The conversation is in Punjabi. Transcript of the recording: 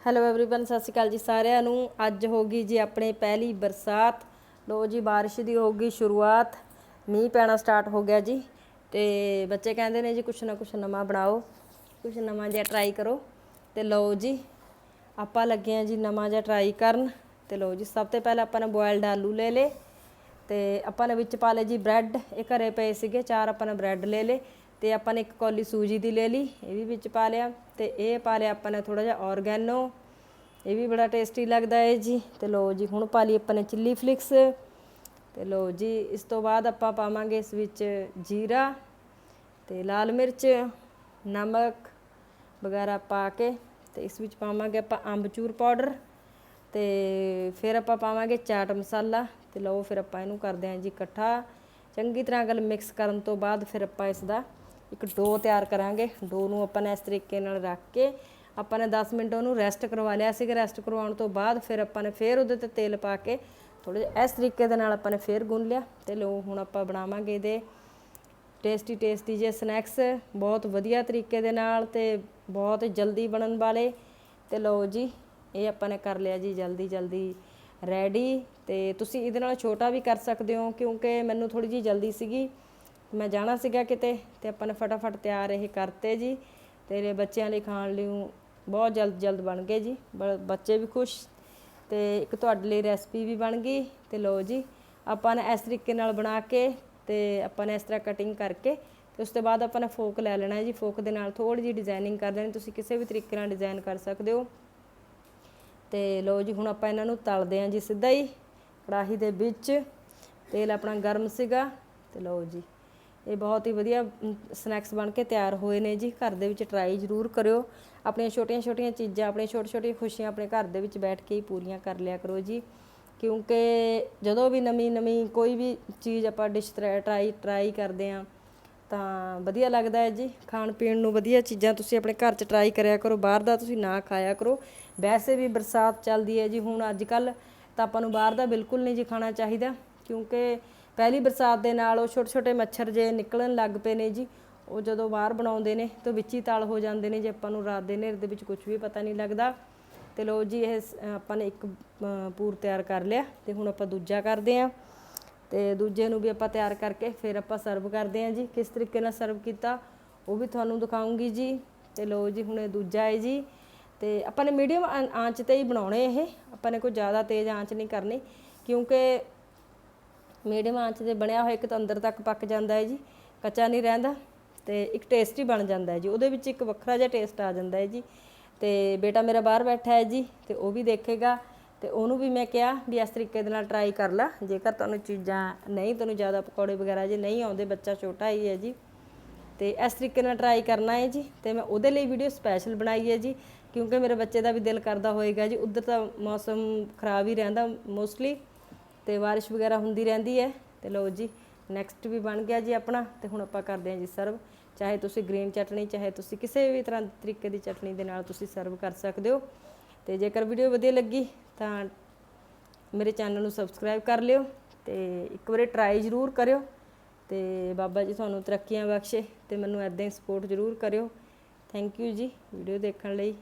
ਹੈਲੋ एवरीवन ਸਤਿ ਸ਼੍ਰੀ ਅਕਾਲ ਜੀ ਸਾਰਿਆਂ ਨੂੰ ਅੱਜ ਹੋ ਗਈ ਜੀ ਆਪਣੇ ਪਹਿਲੀ ਬਰਸਾਤ ਲੋ ਜੀ ਬਾਰਿਸ਼ ਦੀ ਹੋ ਗਈ ਸ਼ੁਰੂਆਤ ਮੀਂਹ ਪੈਣਾ ਸਟਾਰਟ ਹੋ ਗਿਆ ਜੀ ਤੇ ਬੱਚੇ ਕਹਿੰਦੇ ਨੇ ਜੀ ਕੁਛ ਨਾ ਕੁਛ ਨਵਾਂ ਬਣਾਓ ਕੁਛ ਨਵਾਂ ਜਿਹਾ ਟਰਾਈ ਕਰੋ ਤੇ ਲਓ ਜੀ ਆਪਾਂ ਲੱਗੇ ਆ ਜੀ ਨਵਾਂ ਜਿਹਾ ਟਰਾਈ ਕਰਨ ਤੇ ਲਓ ਜੀ ਸਭ ਤੋਂ ਪਹਿਲਾਂ ਆਪਾਂ ਨੇ ਬੋਇਲਡ ਆਲੂ ਲੈ ਲੇ ਤੇ ਆਪਾਂ ਨੇ ਵਿੱਚ ਪਾ ਲਏ ਜੀ ਬ੍ਰੈਡ ਇਹ ਘਰੇ ਪਏ ਸੀਗੇ ਚਾਰ ਆਪਾਂ ਨੇ ਬ੍ਰੈਡ ਲੈ ਲੇ ਤੇ ਆਪਾਂ ਨੇ ਇੱਕ ਕੌਲੀ ਸੂਜੀ ਦੀ ਲੈ ਲਈ, ਇਹ ਵੀ ਵਿੱਚ ਪਾ ਲਿਆ ਤੇ ਇਹ ਪਾ ਲਿਆ ਆਪਾਂ ਨੇ ਥੋੜਾ ਜਿਹਾ ਔਰਗੈਨੋ। ਇਹ ਵੀ ਬੜਾ ਟੇਸਟੀ ਲੱਗਦਾ ਹੈ ਜੀ। ਤੇ ਲਓ ਜੀ, ਹੁਣ ਪਾ ਲਈ ਆਪਾਂ ਨੇ ਚਿੱਲੀ ਫਲਿਕਸ। ਤੇ ਲਓ ਜੀ, ਇਸ ਤੋਂ ਬਾਅਦ ਆਪਾਂ ਪਾਵਾਂਗੇ ਇਸ ਵਿੱਚ ਜੀਰਾ ਤੇ ਲਾਲ ਮਿਰਚ, ਨਮਕ ਵਗੈਰਾ ਪਾ ਕੇ ਤੇ ਇਸ ਵਿੱਚ ਪਾਵਾਂਗੇ ਆਪਾਂ ਅੰਬਚੂਰ ਪਾਊਡਰ ਤੇ ਫਿਰ ਆਪਾਂ ਪਾਵਾਂਗੇ ਚਾਟ ਮਸਾਲਾ। ਤੇ ਲਓ ਫਿਰ ਆਪਾਂ ਇਹਨੂੰ ਕਰਦੇ ਹਾਂ ਜੀ ਇਕੱਠਾ। ਚੰਗੀ ਤਰ੍ਹਾਂ ਗੱਲ ਮਿਕਸ ਕਰਨ ਤੋਂ ਬਾਅਦ ਫਿਰ ਆਪਾਂ ਇਸ ਦਾ ਇੱਕ ਡੋ ਤਿਆਰ ਕਰਾਂਗੇ। ਡੋ ਨੂੰ ਆਪਾਂ ਨੇ ਇਸ ਤਰੀਕੇ ਨਾਲ ਰੱਖ ਕੇ ਆਪਾਂ ਨੇ 10 ਮਿੰਟ ਉਹਨੂੰ ਰੈਸਟ ਕਰਵਾ ਲਿਆ ਸੀਗਾ। ਰੈਸਟ ਕਰਵਾਉਣ ਤੋਂ ਬਾਅਦ ਫਿਰ ਆਪਾਂ ਨੇ ਫਿਰ ਉਹਦੇ ਤੇ ਤੇਲ ਪਾ ਕੇ ਥੋੜਾ ਜਿਹਾ ਇਸ ਤਰੀਕੇ ਦੇ ਨਾਲ ਆਪਾਂ ਨੇ ਫਿਰ ਗੁੰਨ ਲਿਆ ਤੇ ਲਓ ਹੁਣ ਆਪਾਂ ਬਣਾਵਾਂਗੇ ਇਹਦੇ ਟੇਸਟੀ ਟੇਸਟੀ ਜੇ ਸਨੈਕਸ ਬਹੁਤ ਵਧੀਆ ਤਰੀਕੇ ਦੇ ਨਾਲ ਤੇ ਬਹੁਤ ਜਲਦੀ ਬਣਨ ਵਾਲੇ। ਤੇ ਲਓ ਜੀ, ਇਹ ਆਪਾਂ ਨੇ ਕਰ ਲਿਆ ਜੀ ਜਲਦੀ ਜਲਦੀ ਰੈਡੀ ਤੇ ਤੁਸੀਂ ਇਹਦੇ ਨਾਲ ਛੋਟਾ ਵੀ ਕਰ ਸਕਦੇ ਹੋ ਕਿਉਂਕਿ ਮੈਨੂੰ ਥੋੜੀ ਜੀ ਜਲਦੀ ਸੀਗੀ। ਮੈਂ ਜਾਣਾ ਸੀਗਾ ਕਿਤੇ ਤੇ ਆਪਾਂ ਨੇ ਫਟਾਫਟ ਤਿਆਰ ਇਹ ਕਰਤੇ ਜੀ। ਤੇਰੇ ਬੱਚਿਆਂ ਲਈ ਖਾਣ ਲਈ ਬਹੁਤ ਜਲਦ ਜਲਦ ਬਣ ਗਏ ਜੀ। ਬ- ਬੱਚੇ ਵੀ ਖੁਸ਼ ਤੇ ਇੱਕ ਤੁਹਾਡੇ ਲਈ ਰੈਸਪੀ ਵੀ ਬਣ ਗਈ ਤੇ ਲਓ ਜੀ, ਆਪਾਂ ਨੇ ਇਸ ਤਰੀਕੇ ਨਾਲ ਬਣਾ ਕੇ ਤੇ ਆਪਾਂ ਨੇ ਇਸ ਤਰ੍ਹਾਂ ਕਟਿੰਗ ਕਰਕੇ ਤੇ ਉਸ ਤੋਂ ਬਾਅਦ ਆਪਾਂ ਨੇ ਫੋਕ ਲੈ ਲੈਣਾ ਹੈ ਜੀ। ਫੋਕ ਦੇ ਨਾਲ ਥੋੜੀ ਜਿਹੀ ਡਿਜ਼ਾਈਨਿੰਗ ਕਰ ਦੇਣੀ ਤੁਸੀਂ ਕਿਸੇ ਵੀ ਤਰੀਕੇ ਨਾਲ ਡਿਜ਼ਾਈਨ ਕਰ ਸਕਦੇ ਹੋ। ਤੇ ਲਓ ਜੀ, ਹੁਣ ਆਪਾਂ ਇਹਨਾਂ ਨੂੰ ਤਲਦੇ ਆਂ ਜੀ ਸਿੱਧਾ ਹੀ ਕੜਾਹੀ ਦੇ ਵਿੱਚ। ਤੇਲ ਆਪਣਾ ਗਰਮ ਸੀਗਾ ਤੇ ਲਓ ਜੀ। ਇਹ ਬਹੁਤ ਹੀ ਵਧੀਆ ਸਨੈਕਸ ਬਣ ਕੇ ਤਿਆਰ ਹੋਏ ਨੇ ਜੀ। ਘਰ ਦੇ ਵਿੱਚ ਟਰਾਈ ਜ਼ਰੂਰ ਕਰਿਓ। ਆਪਣੀਆਂ ਛੋਟੀਆਂ-ਛੋਟੀਆਂ ਚੀਜ਼ਾਂ, ਆਪਣੀਆਂ ਛੋਟੀ-ਛੋਟੀਆਂ ਖੁਸ਼ੀਆਂ ਆਪਣੇ ਘਰ ਦੇ ਵਿੱਚ ਬੈਠ ਕੇ ਹੀ ਪੂਰੀਆਂ ਕਰ ਲਿਆ ਕਰੋ ਜੀ। ਕਿਉਂਕਿ ਜਦੋਂ ਵੀ ਨਵੀਂ-ਨਵੀਂ ਕੋਈ ਵੀ ਚੀਜ਼ ਆਪਾਂ ਡਿਸ਼ ਟਰਾਈ ਟਰਾਈ ਕਰਦੇ ਆਂ ਤਾਂ ਵਧੀਆ ਲੱਗਦਾ ਹੈ ਜੀ। ਖਾਣ ਪੀਣ ਨੂੰ ਵਧੀਆ ਚੀਜ਼ਾਂ ਤੁਸੀਂ ਆਪਣੇ ਘਰ 'ਚ ਟਰਾਈ ਕਰਿਆ ਕਰੋ, ਬਾਹਰ ਦਾ ਤੁਸੀਂ ਨਾ ਖਾਇਆ ਕਰੋ। ਵੈਸੇ ਵੀ ਬਰਸਾਤ ਚੱਲਦੀ ਹੈ ਜੀ, ਹੁਣ ਅੱਜ ਕੱਲ ਤਾਂ ਆਪਾਂ ਨੂੰ ਬਾਹਰ ਦਾ ਬਿਲਕੁਲ ਨਹੀਂ ਜੀ ਖਾਣਾ ਚਾਹੀਦਾ। ਕਿਉਂਕਿ ਪਹਿਲੀ ਬਰਸਾਤ ਦੇ ਨਾਲ ਉਹ ਛੋਟੇ ਛੋਟੇ ਮੱਛਰ ਜੇ ਨਿਕਲਣ ਲੱਗ ਪਏ ਨੇ ਜੀ, ਉਹ ਜਦੋਂ ਬਾਹਰ ਬਣਾਉਂਦੇ ਨੇ ਤਾਂ ਵਿੱਚ ਹੀ ਤਲ ਹੋ ਜਾਂਦੇ ਨੇ ਜੇ ਆਪਾਂ ਨੂੰ ਰਾਤ ਦੇ ਹਨੇਰ ਦੇ ਵਿੱਚ ਕੁਝ ਵੀ ਪਤਾ ਨਹੀਂ ਲੱਗਦਾ। ਤੇ ਲੋ ਜੀ, ਇਹ ਆਪਾਂ ਨੇ ਇੱਕ ਪੂਰ ਤਿਆਰ ਕਰ ਲਿਆ ਤੇ ਹੁਣ ਆਪਾਂ ਦੂਜਾ ਕਰਦੇ ਆਂ ਤੇ ਦੂਜੇ ਨੂੰ ਵੀ ਆਪਾਂ ਤਿਆਰ ਕਰਕੇ ਫਿਰ ਆਪਾਂ ਸਰਵ ਕਰਦੇ ਆਂ ਜੀ। ਕਿਸ ਤਰੀਕੇ ਨਾਲ ਸਰਵ ਕੀਤਾ, ਉਹ ਵੀ ਤੁਹਾਨੂੰ ਦਿਖਾਉਂਗੀ ਜੀ। ਤੇ ਲੋ ਜੀ, ਹੁਣ ਇਹ ਦੂਜਾ ਹੈ ਜੀ। ਤੇ ਆਪਾਂ ਨੇ ਮੀਡੀਅਮ ਆਂਚ ਤੇ ਹੀ ਬਣਾਉਣੇ ਇਹ। ਆਪਾਂ ਨੇ ਕੋਈ ਜ਼ਿਆਦਾ ਤੇਜ਼ ਆਂਚ ਨਹੀਂ ਕਰਨੀ, ਕਿਉਂਕਿ ਮੀਡੀਅਮ ਆਂਚ ਤੇ ਬਣਿਆ ਹੋਇਆ, ਇੱਕ ਤਾਂ ਅੰਦਰ ਤੱਕ ਪੱਕ ਜਾਂਦਾ ਹੈ ਜੀ, ਕੱਚਾ ਨਹੀਂ ਰਹਿੰਦਾ ਤੇ ਇੱਕ ਟੇਸਟੀ ਬਣ ਜਾਂਦਾ ਹੈ ਜੀ, ਉਹਦੇ ਵਿੱਚ ਇੱਕ ਵੱਖਰਾ ਜਿਹਾ ਟੇਸਟ ਆ ਜਾਂਦਾ ਹੈ ਜੀ। ਤੇ ਬੇਟਾ ਮੇਰਾ ਬਾਹਰ ਬੈਠਾ ਹੈ ਜੀ, ਤੇ ਉਹ ਵੀ ਦੇਖੇਗਾ, ਤੇ ਉਹਨੂੰ ਵੀ ਮੈਂ ਕਿਹਾ ਵੀ ਇਸ ਤਰੀਕੇ ਦੇ ਨਾਲ ਟਰਾਈ ਕਰ ਲੈ, ਜੇਕਰ ਤੁਹਾਨੂੰ ਚੀਜ਼ਾਂ ਨਹੀਂ, ਤੁਹਾਨੂੰ ਜ਼ਿਆਦਾ ਪਕੌੜੇ ਵਗੈਰਾ ਜੇ ਨਹੀਂ ਆਉਂਦੇ, ਬੱਚਾ ਛੋਟਾ ਹੀ ਹੈ ਜੀ, ਤੇ ਇਸ ਤਰੀਕੇ ਨਾਲ ਟਰਾਈ ਕਰਨਾ ਹੈ ਜੀ, ਤੇ ਮੈਂ ਉਹਦੇ ਲਈ ਵੀਡੀਓ ਸਪੈਸ਼ਲ ਬਣਾਈ ਹੈ ਜੀ, ਕਿਉਂਕਿ ਮੇਰੇ ਬੱਚੇ ਦਾ ਵੀ ਦਿਲ ਕਰਦਾ ਹੋਏਗਾ ਜੀ, ਉਧਰ ਤਾਂ ਮੌਸਮ ਖਰਾਬ ਹੀ ਰਹਿੰਦਾ ਮੋਸਟਲੀ ਤੇ ਬਾਰਿਸ਼ ਵਗੈਰਾ ਹੁੰਦੀ ਰਹਿੰਦੀ ਹੈ ਤੇ ਲਓ ਜੀ ਨੈਕਸਟ ਵੀ ਬਣ ਗਿਆ ਜੀ ਆਪਣਾ ਤੇ ਹੁਣ ਆਪਾਂ ਕਰਦੇ ਹਾਂ ਜੀ ਸਰਵ ਚਾਹੇ ਤੁਸੀਂ ਗ੍ਰੀਨ ਚਟਨੀ, ਚਾਹੇ ਤੁਸੀਂ ਕਿਸੇ ਵੀ ਤਰ੍ਹਾਂ ਤਰੀਕੇ ਦੀ ਚਟਨੀ ਦੇ ਨਾਲ ਤੁਸੀਂ ਸਰਵ ਕਰ ਸਕਦੇ ਹੋ। ਤੇ ਜੇਕਰ ਵੀਡੀਓ ਵਧੀਆ ਲੱਗੀ ਤਾਂ ਮੇਰੇ ਚੈਨਲ ਨੂੰ ਸਬਸਕ੍ਰਾਈਬ ਕਰ ਲਿਓ ਤੇ ਇੱਕ ਵਾਰੀ ਟਰਾਈ ਜ਼ਰੂਰ ਕਰਿਓ ਤੇ ਬਾਬਾ ਜੀ ਤੁਹਾਨੂੰ ਤਰੱਕੀਆਂ ਬਖਸ਼ੇ ਤੇ ਮੈਨੂੰ ਐਦਾਂ ਹੀ ਸਪੋਰਟ ਜ਼ਰੂਰ ਕਰਿਓ। ਥੈਂਕ ਯੂ ਜੀ ਵੀਡੀਓ ਦੇਖਣ ਲਈ।